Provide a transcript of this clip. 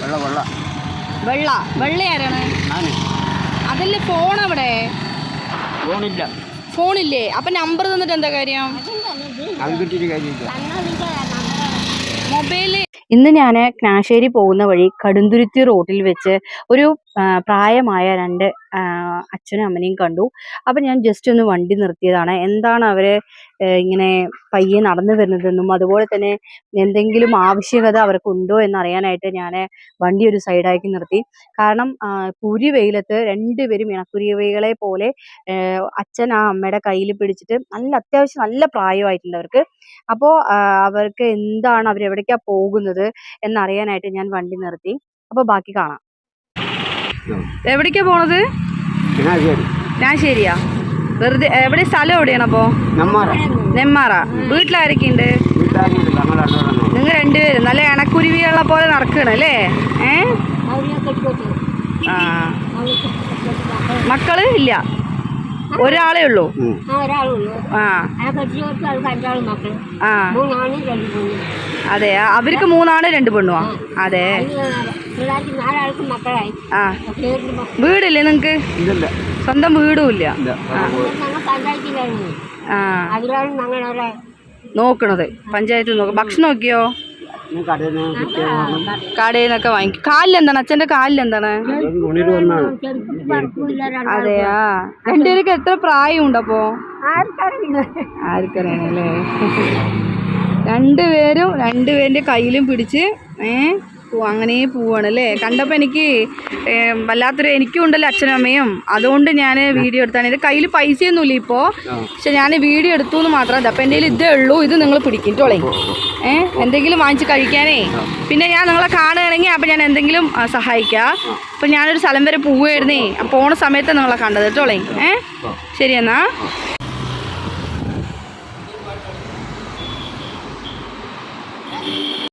വെള്ള വെള്ള. വെള്ള വെള്ള ആരാണ്? അതല്ലേ ഫോൺ അവിടെ ഫോണില്ല ഫോണില്ലേ അപ്പൊ നമ്പർ തന്നിട്ട് എന്താ കാര്യം? മൊബൈൽ ഇന്ന് ഞാൻ ക്നാശ്ശേരി പോകുന്ന വഴി കടുന്തുരുത്തി റോഡിൽ വെച്ച് ഒരു പ്രായമായ രണ്ട് അച്ഛനും അമ്മനെയും കണ്ടു. അപ്പം ഞാൻ ജസ്റ്റ് ഒന്ന് വണ്ടി നിർത്തിയതാണ്. എന്താണ് അവർ ഇങ്ങനെ പയ്യെ നടന്നു വരുന്നതെന്നും അതുപോലെ തന്നെ എന്തെങ്കിലും ആവശ്യകത അവർക്കുണ്ടോ എന്നറിയാനായിട്ട് ഞാൻ വണ്ടി ഒരു സൈഡാക്കി നിർത്തി. കാരണം പുരി വെയിലത്ത് രണ്ടുപേരും ഇണക്കുരുവികളെ പോലെ അച്ഛൻ ആ അമ്മയുടെ കയ്യിൽ പിടിച്ചിട്ട് നല്ല അത്യാവശ്യം നല്ല പ്രായമായിട്ടുണ്ട് അവർക്ക്. അപ്പോൾ അവർക്ക് എന്താണ് അവരെവിടേക്കാണ് പോകുന്നത് എന്നറിയാനായിട്ട് ഞാൻ വണ്ടി നിർത്തി. അപ്പോൾ ബാക്കി കാണാം. എവിടേക്കാ പോണത്? ഞാൻ ശരിയാ വെറുതെ എവിടെ സ്ഥലം എവിടെയാണ് അപ്പോ? നമ്മാറ. വീട്ടിലാരൊക്കെയുണ്ട്? നിങ്ങൾ രണ്ടുപേരും. നല്ല ഇണക്കുരുവികളെ പോലെ നടക്കണം അല്ലേ? ഏ? ആ. മക്കൾ ഇല്ല? ഒരാളേ ഉള്ളൂ. ആ ആ. അതെ അവർക്ക് മൂന്നാണ് രണ്ട് പെണ്ണുവാ? അതെ. ആ വീടില്ലേ നിങ്ങക്ക്? സ്വന്തം വീടും ഇല്ല. ആ നോക്കണത്. പഞ്ചായത്ത് നോക്ക ഭക്ഷണം നോക്കിയോ? കടയിൽ നിന്നൊക്കെ വാങ്ങിക്കും കാലിലെന്താണ്? അച്ഛന്റെ കാലിലെന്താണ്? അതെയാ. രണ്ടുപേർക്ക് എത്ര പ്രായം ഉണ്ടപ്പോ ആർക്കറിയാണല്ലേ രണ്ടുപേരും രണ്ടുപേരുടെ കയ്യിലും പിടിച്ച് ഏ? പോ- അങ്ങനെ പോവാണ് അല്ലേ കണ്ടപ്പോൾ എനിക്ക് വല്ലാത്തൊരു എനിക്കും ഉണ്ടല്ലോ അച്ഛനും അമ്മയും. അതുകൊണ്ട് ഞാൻ വീഡിയോ എടുത്താണ്. ഇത് കയ്യിൽ പൈസയൊന്നുമില്ല ഇപ്പോൾ പക്ഷെ ഞാൻ വീഡിയോ എടുത്തു എന്ന് മാത്രം അപ്പം എന്റെ കയ്യിൽ ഇതേ ഉള്ളൂ. ഇത് നിങ്ങൾ പിടിക്കും ടോളേ ഏ? എന്തെങ്കിലും വാങ്ങിച്ച് കഴിക്കാനേ. പിന്നെ ഞാൻ നിങ്ങളെ കാണുകയാണെങ്കിൽ അപ്പം ഞാൻ എന്തെങ്കിലും സഹായിക്കാം. അപ്പം ഞാനൊരു സ്ഥലം വരെ പോവുമായിരുന്നേ അപ്പോൾ പോണ സമയത്ത് നിങ്ങളെ കണ്ടത് ടോളേ ഏ? ശരി എന്നാ.